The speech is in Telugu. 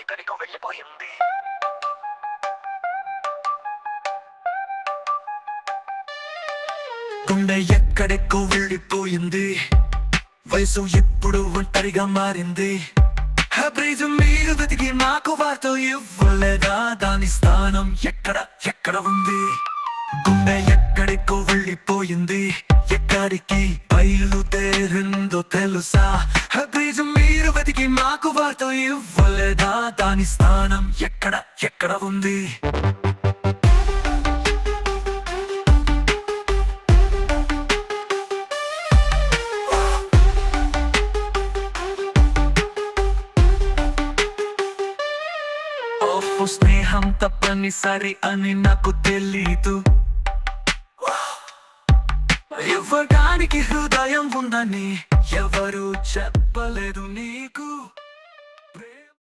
ఎక్కడికో వెళ్ళిపోయింది గుండె ఎక్కడెక్కో వెళ్ళిపోయింది. వయసు ఎప్పుడు ఒంటరిగా మారింది. ప్రైజ్ మీరు వెతికి నాకు వార్త ఇవ్వలేదా? దాని స్థానం ఎక్కడ ఎక్కడ ఉంది? గుండె ఎక్కడికో వెళ్ళిపోయింది. ఎక్కడికి తెలుసా? ప్రైజ్ మీరు వెతికి మాకు వార్త ఇవ్వలేదా? దాని స్థానం ఎక్కడ? ఎక్కడ ఉంది? స్నేహం తప్పనిసరి అని నాకు తెలీదు. ఇవ్వడానికి హృదయం ఉందని ఎవరు చెప్పలేదు నీకు.